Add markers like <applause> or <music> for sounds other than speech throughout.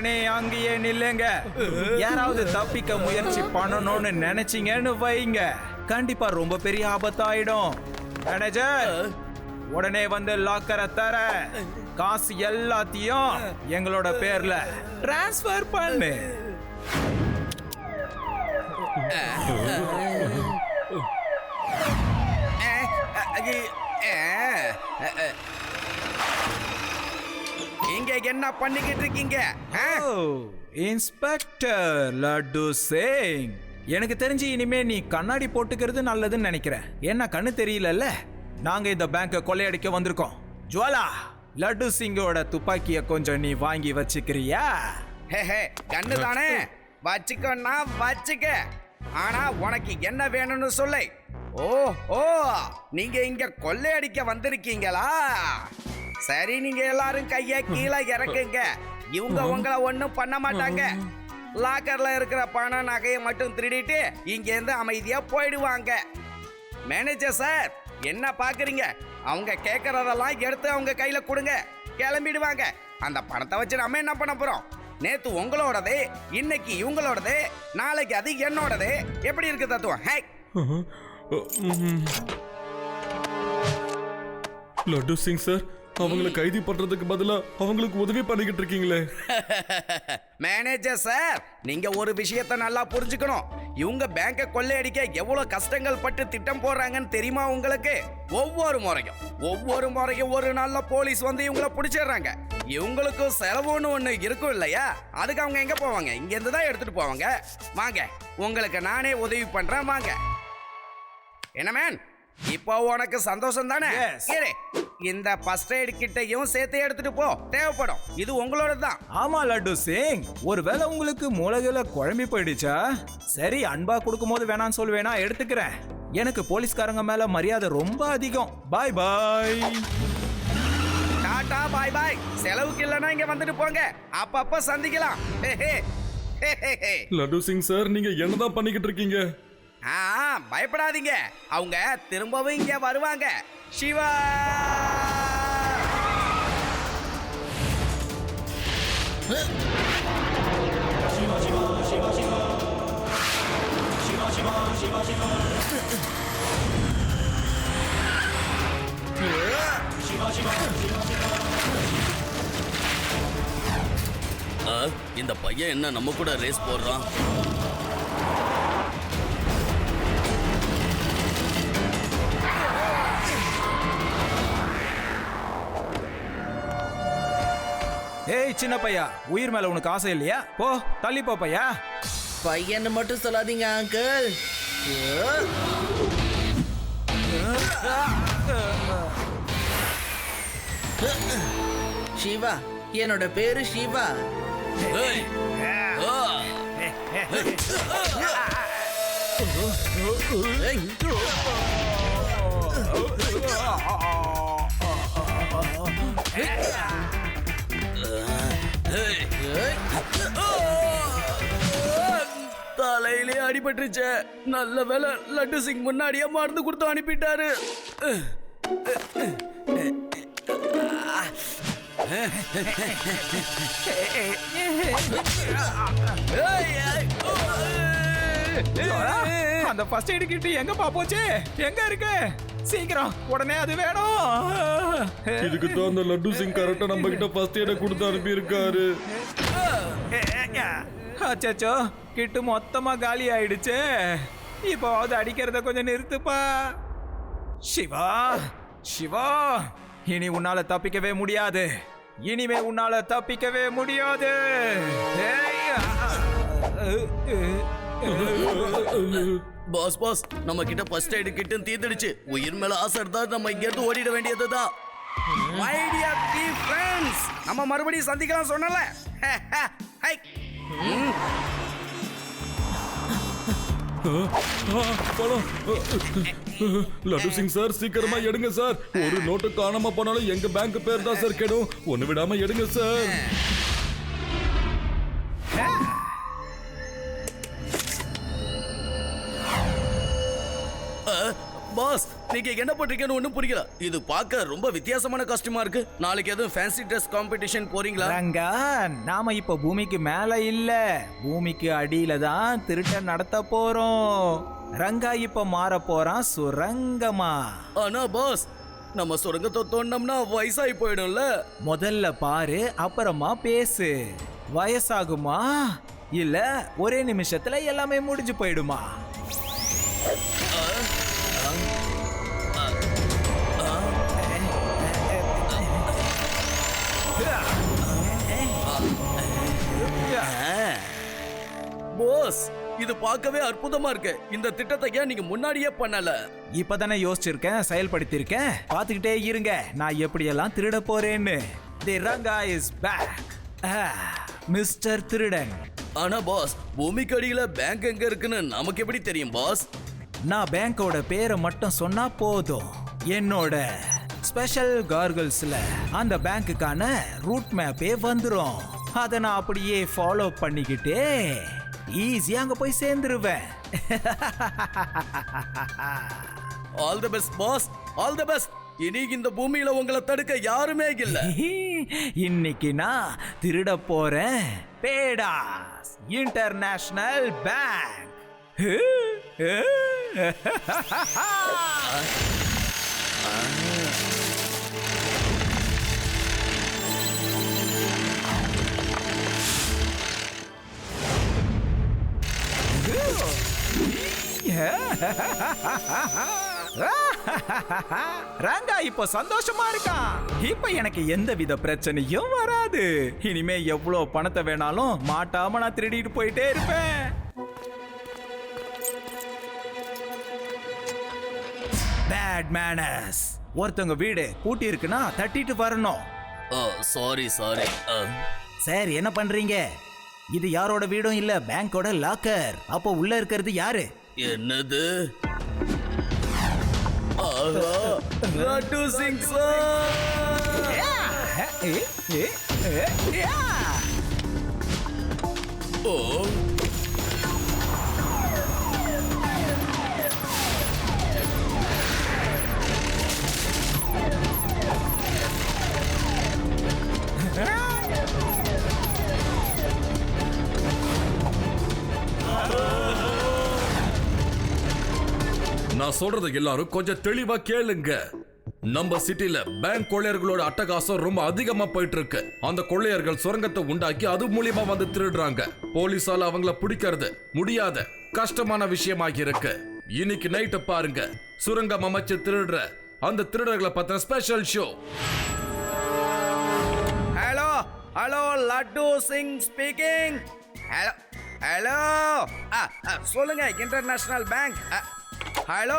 உடனே அங்கேயே நில்லுங்க யாராவது தப்பிக்க முயற்சி பண்ணணும்னு நினைச்சீங்கன்னு வைங்க கண்டிப்பா ரொம்ப பெரிய ஆபத்தாயிடும் மேனேஜர் உடனே வந்து லாக்கரை தர காசு எல்லாத்தையும் எங்களோட பேர்ல டிரான்ஸ்ஃபர் பண்ணு அஹ், இங்க என்ன பண்ணிக்கிட்டு இருக்கீங்க? Oh inspector Laddu Singh. எனக்கு தெரிஞ்சு இனிமே நீ கண்ணாடி போட்டுக்கிறது நல்லதுன்னு நினைக்கிறேன். என்ன கண்ணு தெரியலல்ல? நாங்க இந்த பேங்கை கொள்ளையடிக்க வந்திருக்கோம். ஜுவாலா லட்டு சிங்கோட துப்பாக்கிய கொஞ்சம் நீ வாங்கி வச்சுக்கிறியா? ஹே, ஹே, கண்ணு தானே வச்சுக்கோன்னா வச்சுக்க. ஆனா உனக்கு என்ன வேணும்னு சொல்லு. ஓ ஓ நீங்க இங்க கொள்ளையடிக்க வந்திருக்கீங்களா? சரி நீங்க எல்லாரும் கைய கீழே இறக்குங்க. இவங்க உங்களை ஒண்ணும் பண்ண மாட்டாங்க. லாக்கர்ல இருக்கிற பணம் நகையை மட்டும் திருடிட்டு இங்க இருந்து அமைதியா போயிடுவாங்க. மேனேஜர் சார் என்ன பாக்குறீங்க? அவங்க கேட்கறதெல்லாம் எடுத்து அவங்க கையில கொடுங்க. கிளம்பிடுவாங்க. அந்த பணத்தை வச்சு நம்ம என்ன பண்ண போறோம்? நேத்து உங்களோடது இன்னைக்கு இவங்களோடது நாளைக்கு அது என்னோடது. எப்படி இருக்கு தத்துவம்? ஹே! லட்டு சிங் சார் அவங்கள கைது பண்றதுக்கு பதிலா அவங்களுக்கு உதவி பண்ணிக்கிட்டு இருக்கீங்களே. <laughs> மேனேஜர் சார் நீங்க ஒரு விஷயத்த நல்லா புரிஞ்சுக்கணும். இவங்க பேங்கை கொள்ளையடிக்க எவ்வளவு கஷ்டங்கள் பட்டு திட்டம் போடுறாங்கன்னு தெரியுமா உங்களுக்கு? ஒவ்வொரு முறையும் ஒவ்வொரு முறையும் ஒரு நாள்ல போலீஸ் வந்து இவங்கள பிடிச்சிடுறாங்க. இவங்களுக்கும் செலவுன்னு ஒண்ணு இருக்கும் இல்லையா? அதுக்கு அவங்க எங்க போவாங்க? இங்க இருந்து தான் எடுத்துட்டு போவாங்க. வாங்க உங்களுக்கு நானே உதவி பண்றேன். வாங்க. என்ன மேன் இப்போ உனக்கு சந்தோஷம் தானே. இரு, இந்த ஃபர்ஸ்ட் எய்ட் கிட்டையும் சேர்த்து எடுத்துட்டு போ. தேவைப்படும். இது உங்களோட தான். ஆமா லட்டு சிங். ஒருவேளை உங்களுக்கு மூளைகளை குழம்பி போயிடுச்சா? சரி அன்பா கொடுக்கும்போது வேணாம்னு சொல்லுவேனா எடுத்துக்கிறேன். எனக்கு போலீஸ்காரங்க மேல மரியாதை ரொம்ப அதிகம். பாய் பாய் டாடா பாய் பாய் செலவுக்கு இல்லைன்னா இங்க வந்துட்டு போங்க. அப்பப்ப சந்திக்கலாம். லட்டு சிங் சார் நீங்க என்னதான் பண்ணிக்கிட்டு இருக்கீங்க? ஆ பயப்படாதீங்க. அவங்க திரும்பவும் இங்கே வருவாங்க. சிவா! இந்த பையன் என்ன நம்ம கூட ரேஸ் போடுறான்? ஏய் சின்ன பையா உயிர் மேல உனக்கு ஆசை இல்லையா? போ தள்ளி போ பையா. பையன்னு மட்டும் சொல்லாதீங்க அங்கிள் சிவா என்னோட பேரு சிவா ஏய், தலையிலே அடிபட்டுருச்ச. நல்ல வேலை லட்டு சிங் முன்னாடியே மருந்து கொடுத்து அனுப்பிட்டாரு. அந்த ஃபர்ஸ்ட் எய்டு கிட்டு எங்கப்பா பாப்போச்சு எங்க இருக்கு? சீக்கிரம் உடனே அது வேணும். இதுக்கு தான் அந்த லட்டு சிங் கரெக்டா நம்ம கிட்ட ஃபர்ஸ்ட் எய்ட கொடுத்து அனுப்பி இருக்காரு அச்சச்சோ கிட்டு மொத்தமா காலி ஆயிடுச்சு. இப்போ அது அடிக்கிறத கொஞ்சம் நிறுத்துப்பா. சிவா சிவா இனி உன்னால தப்பிக்கவே முடியாது. இனிமே உன்னால தப்பிக்கவே முடியாது. ஏய், பாஸ் பாஸ் நம்ம கிட்ட ஃபர்ஸ்ட் எய்டு கிட்டும் தீர்ந்துடுச்சு. உயிர் மேல ஆசை இருந்தா நம்ம இங்க இருந்து ஓடிட வேண்டியதுதான். மை டியர் த்ரீ ஃப்ரெண்ட்ஸ் நம்ம மறுபடியும் சந்திக்கலாம் சொன்னல. <laughs> ஹை <laughs> ஆ, பணம். லட்டு சிங் சார் சீக்கிரமா எடுங்க சார். ஒரு நோட்டு காணாம போனாலும் எங்க பேங்க் பேர் தான் சார் கெடும். ஒண்ணு விடாம எடுங்க சார். நீங்க என்ன பண்றீங்கன்னு ஒண்ணும் புரியல. இது பார்க்க ரொம்ப வித்தியாசமான காஸ்டியூமா இருக்கு. நாளைக்கு எதுவும் ஃபேன்சி ட்ரெஸ் காம்படிஷன் போறீங்களா? ரங்கா நாம இப்ப பூமிக்கு மேல இல்ல. பூமிக்கு அடியில தான் திருட்டன் நடத்த போறோம். ரங்கா இப்ப மாற போறான் சுரங்கமா. ஆனா பாஸ் நம்ம சுரங்கத்தை தோண்டோம்னா வயசாகி போயிடும்ல. முதல்ல பாரு அப்புறமா பேசு. வயசாகுமா? இல்ல ஒரே நிமிஷத்துல எல்லாமே முடிஞ்சு போயிடுமா? பாஸ் இது பார்க்கவே அற்புதமா இருக்கு. இந்த திட்டத்தை ஏன் நீங்க முன்னாடியே பண்ணல? இப்பதானே யோசிச்சிருக்கேன் செயல்படுத்தியிருக்கேன். பார்த்துக்கிட்டே இருங்க நான் எப்படியெல்லாம் திருட போறேன்னு. The Ranga is back mister திருடன். ஆனா பாஸ் பூமிக்கு அடியில பேங்க் எங்க இருக்குன்னு நமக்கு எப்படி தெரியும் பாஸ் நான் பேங்கோட பேரை மட்டும் சொன்னா போதும். என்னோட ஸ்பெஷல் கார்கிள்ஸ்ல அந்த பேங்க்குக்கான ரூட் மேப்பே வந்துரும். அதை நான் அப்படியே ஃபாலோ பண்ணிக்கிட்டே ஈஸியா அங்க போய் சேர்ந்துருவேன். All the best boss all the best இனி இந்த பூமியில உங்களை தடுக்க யாருமே இல்ல. <laughs> இன்னைக்கு நான் திருட போறேன். பேடாஸ் இன்டர்நேஷனல் பேங்க் <laughs> ரங்கா இப்போ சந்தோஷமா இருக்கான் இப்ப எனக்கு எந்த வித பிரச்சனையும் வராது. இனிமே எவ்வளவு பணத்தை வேணாலும் மாட்டாம நான் திருடிட்டு போயிட்டே இருப்பேன். பேட் மேனஸ் ஒருத்தவங்க வீடு பூட்டி இருக்குன்னா தட்டிட்டு வரணும். சாரி சாரி சார் என்ன பண்றீங்க? இது யாரோட வீடும் இல்ல பேங்கோட லாக்கர் அப்போ உள்ள இருக்கிறது யாரு? என்னது. ஓ. நான் சொல்றத எல்லாரும் கொஞ்சம் தெளிவா கேளுங்க. நம்ம சிட்டில பேங்க் கொள்ளையர்களோட அட்டகாசம் ரொம்ப அதிகமா போயிட்டு இருக்கு அந்த கொள்ளையர்கள் சுரங்கத்தை உண்டாக்கி அது மூலியமா வந்து திருடுறாங்க. போலீஸால அவங்கள பிடிக்கிறது முடியாத கஷ்டமான விஷயமாக இருக்கு. இன்னைக்கு நைட்டு பாருங்க. சுரங்கம் அமைச்சு திருடுற அந்த திருடர்களை பத்தின special show hello hello Laddu Singh speaking hello hello சொல்லுங்க இன்டர்நேஷனல் பேங்க் ஹலோ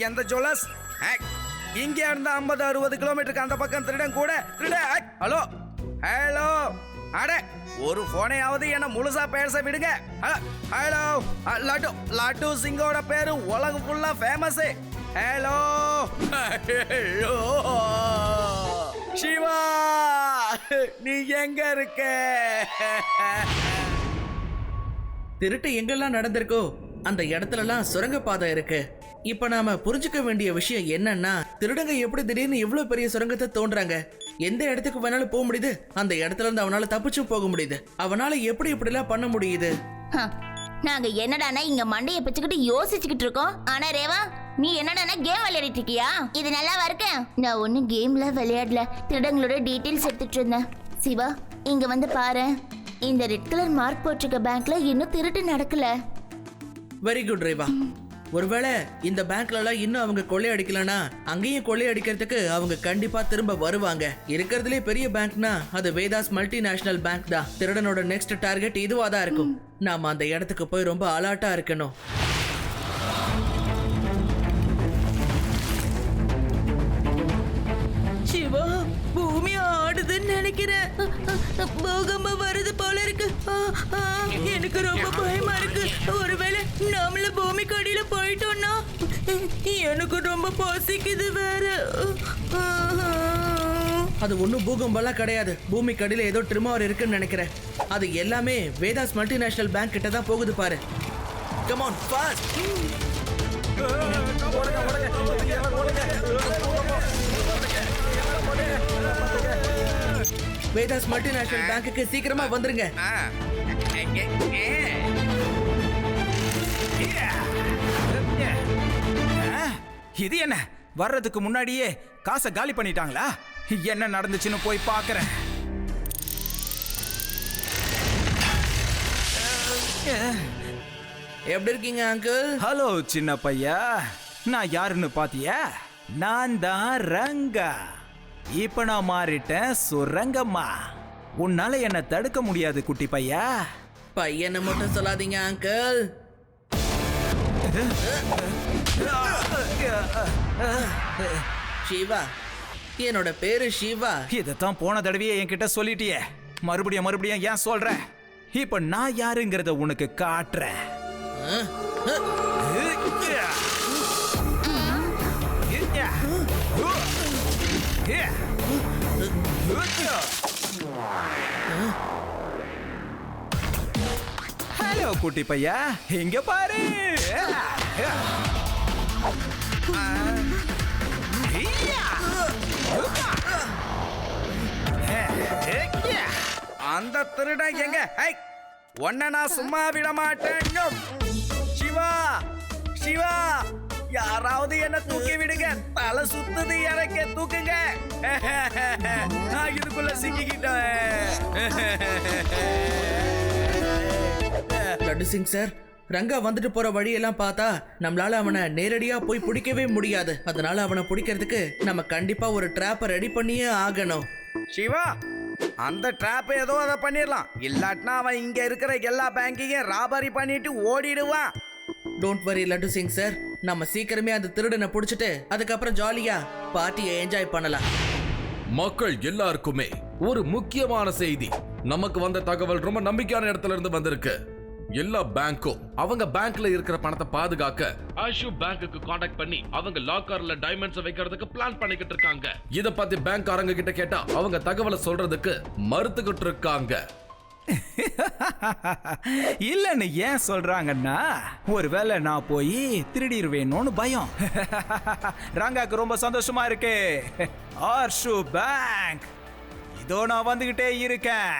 எந்த ஜுவல்லர்ஸ்? இங்கே இருந்து ஐம்பது அறுபது கிலோமீட்டருக்கு அந்த பக்கம் திருடன் கூட திருட ஹலோ ஹலோ அட ஒரு போனையாவது என்ன முழுசா பேச விடுங்க. ஹலோ அ, லட்டு லட்டு சிங்கோட பேரு உலகம் ஃபுல்லா ஃபேமஸ் ஹலோ ஹலோ சிவா நீ எங்க இருக்க? திருட்டு எங்கெல்லாம் நடந்திருக்கோ? அந்த இடத்துலலாம் சுரங்கப்பாதை இருக்கு. இப்ப நாம புரிஞ்சுக்க வேண்டிய விஷயம் என்னன்னா திருடங்க எப்படி திடீர்னு இவ்வளவு பெரிய சுரங்கத்தை தோன்றாங்க எந்த இடத்துக்கு வேணாலும் போக முடியுது. அந்த இடத்துல இருந்து அவனால தப்பிச்சும் போக முடியுது. அவனால எப்படி இப்படிலாம் பண்ண முடியுது? நாங்க என்னடானா இங்க மண்டைய பிச்சுக்கிட்டு யோசிச்சுக்கிட்டு இருக்கோம். ஆனா ரேவா நீ என்னடானா கேம் விளையாடிட்டு இருக்கியா? இது நல்லா இருக்க? நான் ஒன்னும் கேம்ல விளையாடல. திருடங்களோட டீடைல்ஸ் எடுத்துட்டு இருந்தேன். சிவா இங்க வந்து பாரு. இந்த ரெட் கலர் மார்க் போட்டிருக்க பேங்க்ல இன்னும் திருட்டு நடக்கல. வெரி குட் ரேவா ஒருவேளை இந்த பேங்க்லலாம் இன்னும் அவங்க கொள்ளையடிக்கலனா அங்கேயும் கொள்ளையடிக்கிறதுக்கு அவங்க கண்டிப்பா திரும்ப வருவாங்க. இருக்கிறதுலே பெரிய பேங்க்னா அது வேதாஸ் மல்டிநேஷனல் பேங்க் தான். திருடனோட நெக்ஸ்ட் டார்கெட் இதுவா தான் இருக்கும். நாம அந்த இடத்துக்கு போய் ரொம்ப அலர்ட்டா இருக்கணும். சிவா பூமி ஆடுதுன்னு நினைக்கிறேன். பூகம்பம் வருது போல இருக்கு எனக்கு ரொம்ப பயமா இருக்கு ஒருவேளை நாமள பூமிக்கு அடியில போயிட்டோம்னா எனக்கு ரொம்ப பசிக்குது வேற அது ஒன்றும் பூகம்பம்லாம் கிடையாது பூமிக்கு அடியில ஏதோ ட்ரிமர் இருக்குன்னு நினைக்கிறேன் அது எல்லாமே வேதாஸ் மல்டிநேஷனல் பேங்க் கிட்ட தான் போகுது பாரு கமான் ஃபாஸ்ட் வேதாஸ் மல்டிநேஷனல் பேங்க்குக்கு சீக்கிரமா வந்துருங்க. இது என்ன? வர்றதுக்கு முன்னாடியே காசை காலி பண்ணிட்டாங்களா? என்ன நடந்துச்சுன்னு போய் பார்க்கறேன் எப்படி இருக்கீங்க அங்கிள் ஹலோ சின்ன பையா. நான் யாருன்னு பாத்தியா? நான் தான் ரங்கா. இப்ப நான் மாறிட்டேன் சுரங்கம்மா. உன்னால என்ன தடுக்க முடியாது குட்டி பையா. பையனை மட்டும் சொல்லாதீங்க அங்கிள் சிவா என்னோட பேரு சிவா இதைத்தான் போன தடவையே என்கிட்ட சொல்லிட்டியே. மறுபடியும் மறுபடியும் ஏன் சொல்ற? இப்ப நான் யாருங்கிறத உனக்கு காட்டுறேன். ஹலோ குட்டி பையா இங்க பாரு. அந்த திருடன் எங்க? ஹை உன்னை நான் சும்மா விட மாட்டேன் சிவா சிவா. யாராவது என்ன தூக்கி விடுங்க. தலை சுத்துது எனக்கு தூக்குங்க. <laughs> நான் இதுக்குள்ள சிக்கிக்கிட்டேன். லட்டு சிங் சார் ரங்கா வந்துட்டு போற வழியெல்லாம் பார்த்தா நம்மளால அவனை நேரடியா போய் பிடிக்கவே முடியாது. அதனால அவனை பிடிக்கிறதுக்கு நம்ம கண்டிப்பா ஒரு ட்ராப்பை ரெடி பண்ணியே ஆகணும். சிவா அந்த ட்ராப் ஏதோ அதை பண்ணிடலாம். இல்லாட்டினா அவன் இங்க இருக்கிற எல்லா பேங்கையும் ராபரி பண்ணிட்டு ஓடிடுவான். Don't worry laddu Singh sir நம்ம சீக்கிரமே அந்த திருடனை பிடிச்சிட்டு அதுக்கப்புறம் ஜாலியா பார்ட்டியை என்ஜாய் பண்ணலாம். மக்கள் எல்லாருக்குமே ஒரு முக்கியமான செய்தி. நமக்கு வந்த தகவல் ரொம்ப நம்பிக்கையான இடத்துல இருந்து வந்திருக்கு. எல்லா பேங்க்கும் அவங்க பேங்க்ல இருக்கிற பணத்தை பாதுகாக்க ஆஷு பேங்க்குக்கு காண்டாக்ட் பண்ணி அவங்க லாக்கர்ல டைமண்ட்ஸ் வைக்கிறதுக்கு பிளான் பண்ணிக்கிட்டு இருக்காங்க. இத பத்தி பேங்க் கிட்ட கேட்டா அவங்க தகவலை சொல்றதுக்கு மறுத்துக்கிட்டு இருக்காங்க. <laughs> இல்லன்னு ஏன் சொல்றாங்கன்னா ஒருவேளை நான் போய் திருடிடுவேணும்னு பயம். <laughs> ரங்காக்கு ரொம்ப சந்தோஷமா இருக்கு. <laughs> ஆர்ஷு பேங்க். இதோ நான் வந்துகிட்டே இருக்கேன்.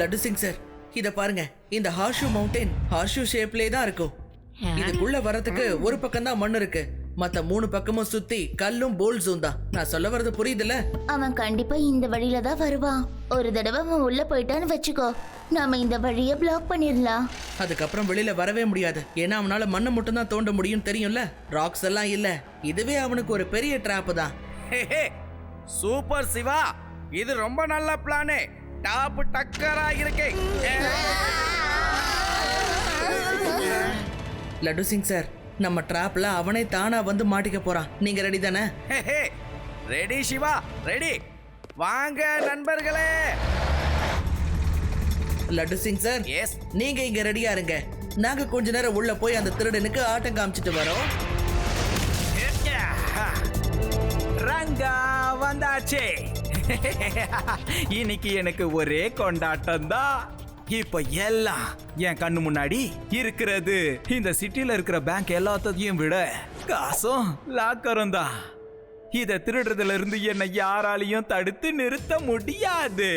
லட்டு சிங் சார் இத பாருங்க. இந்த ஹார்ஷு மவுண்டைன் ஹார்ஷு ஷேப்லயே தான் இருக்கும். இதுக்குள்ள வரதுக்கு ஒரு பக்கம் தான் மண் இருக்கு. மத்த மூணு பக்கமும் சுத்தி கல்லும் போல்ஸும் தான். நான் சொல்ல வர்றது புரியுதுல்ல? அவன் கண்டிப்பா இந்த வழியில தான் வருவான். ஒரு தடவை அவன் உள்ள போயிட்டான்னு வச்சுக்கோ. நாம இந்த வழியை பிளாக் பண்ணிடலாம். அதுக்கப்புறம் வெளியில வரவே முடியாது. ஏன்னா அவனால மண்ணை மட்டும் தான் தோண்ட முடியும் தெரியும்ல? ராக்ஸ் எல்லாம் இல்ல. இதுவே அவனுக்கு ஒரு பெரிய ட்ராப் தான். சூப்பர் சிவா. இது ரொம்ப நல்ல பிளானு டாப் டக்கரா இருக்கு. லட்டு சிங் சார் நம்ம ட்ராப்ல அவனே தானா வந்து மாட்டிக்க போறான். நீங்க ரெடி தானே? ரெடி சிவா. ரெடி வாங்க நண்பர்களே. லட்டு சிங் சார் எஸ் நீங்க இங்க ரெடியா இருங்க. நாங்க கொஞ்ச நேரம் உள்ள போய் அந்த திருடனுக்கு ஆட்டம் காமிச்சிட்டு வரோம். ரங்கா வந்தாச்சே. <laughs> இன்னைக்கு எனக்கு ஒரே கொண்டாட்டம் தான் இப்ப எல்லாம் என் கண்ணு முன்னாடி இருக்கிறது. இந்த சிட்டில இருக்கிற பேங்க் எல்லாத்தையும் விட காசும் லாக்கரும் தான். இத திருடுறதுல இருந்து என்னை யாராலையும் தடுத்து நிறுத்த முடியாது.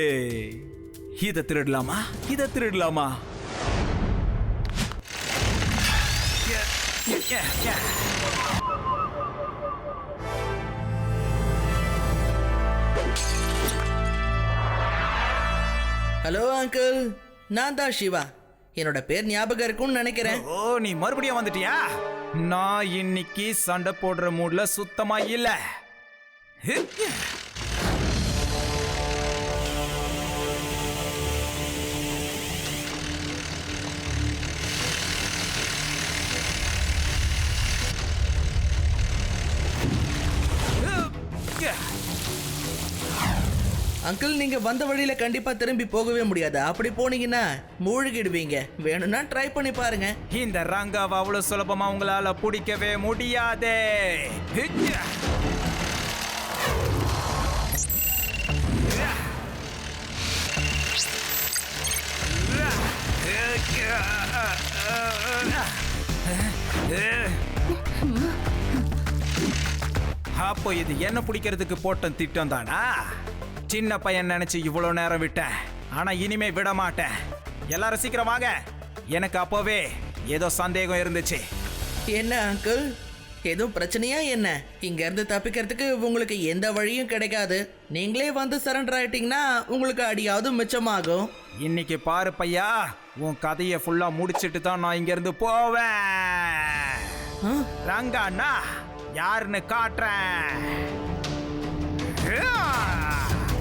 இத திருடலாமா? இத திருடலாமா? ஹலோ அங்கிள் நான் தான் சிவா. என்னோட பேர் ஞாபகம் இருக்கும்னு நினைக்கிறேன். ஓ நீ மறுபடியும் வந்துட்டியா? நான் இன்னைக்கு சண்டை போடுற மூட்ல சுத்தமா இல்லை. அங்கிள் நீங்க வந்த வழியில கண்டிப்பா திரும்பி போகவே முடியாது. அப்படி போனீங்கன்னா மூழ்கிடுவீங்க. வேணும்னா ட்ரை பண்ணி பாருங்க. இந்த ரங்காவை அவ்வளவு சுலபமா உங்களால பிடிக்கவே முடியாதே. அப்போ இது என்ன பிடிக்கிறதுக்கு போட்ட திட்டம் தானா? சின்ன பையன் நினைச்சு இவ்வளோ நேரம் விட்டேன். ஆனா இனிமே விட மாட்டேன் எல்லாரும் சீக்கிரம் வாங்க. எனக்கு அப்போவே ஏதோ சந்தேகம் இருந்துச்சு. என்ன அங்கிள் எதுவும் பிரச்சனையா என்ன? இங்க இருந்து தப்பிக்கிறதுக்கு உங்களுக்கு எந்த வழியும் கிடைக்காது. நீங்களே வந்து சரண்டர் ஆயிட்டீங்கன்னா உங்களுக்கு அடியாவது மிச்சமாகும். இன்னைக்கு பாரு பையா உன் கதையை ஃபுல்லா முடிச்சிட்டு தான் நான் இங்க இருந்து போவேன். ஆ? ரங்கா அண்ணா யாருன்னு காட்டுறேன்.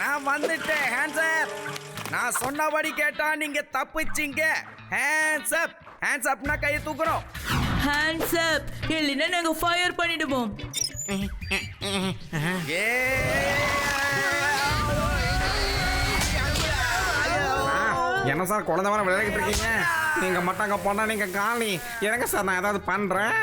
நான் வந்துட்டேன் ஹேண்ட்ஸ் நான் சொன்னபடி கேட்டா நீங்க தப்பிச்சீங்க. ஹேண்ட்ஸ் அப் ஹேண்ட்ஸ் அப்னா கையை தூக்குறோம். ஹேண்ட்ஸ் அப் இல்லைன்னா நாங்க ஃபயர் பண்ணிடுவோம். ஏ என்ன சார் குழந்தை மாதிரி விளையாடிட்டு இருக்கீங்க? நீங்க மட்டும் அங்க போனா நீங்க காலி. எனக்கு சார் நான் ஏதாவது பண்றேன்?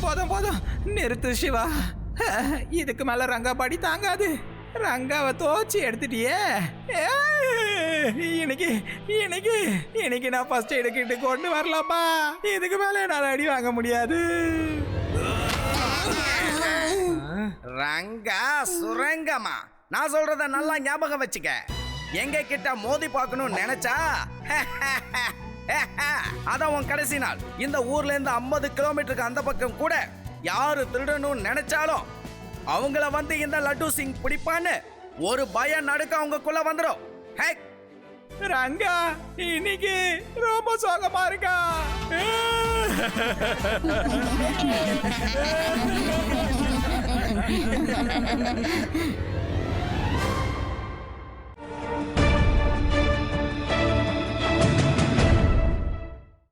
போதும் போதும். நிறுத்து சிவா. இதுக்கு மேல ரங்கா படி தாங்காது. ரங்காவை தோச்சி எடுத்துட்டியே? இன்னைக்கு இன்னைக்கு இன்னைக்கு நான் ஃபர்ஸ்ட் எடுக்கிட்டு கொண்டு வரலாமா இதுக்கு மேலே என்னால் அடி வாங்க முடியாது. ரங்கா சுரங்கமா நான் சொல்றத நல்லா ஞாபகம் வச்சுக்க. எங்க கிட்ட மோதி பார்க்கணும்னு நினைச்சா? <laughs> அதான் உன் கடைசி நாள். இந்த ஊர்ல இருந்து ஐம்பது கிலோமீட்டருக்கு அந்த பக்கம் கூட யாரு திருடணும்னு நினைச்சாலும் அவங்கள வந்து இந்த லட்டு சிங் பிடிப்பான்னு ஒரு பயம் நடுக்க அவங்கக்குள்ள வந்துடும் ஹே ரங்கா இன்னைக்கு ரொம்ப சோகமா இருக்கா? <laughs>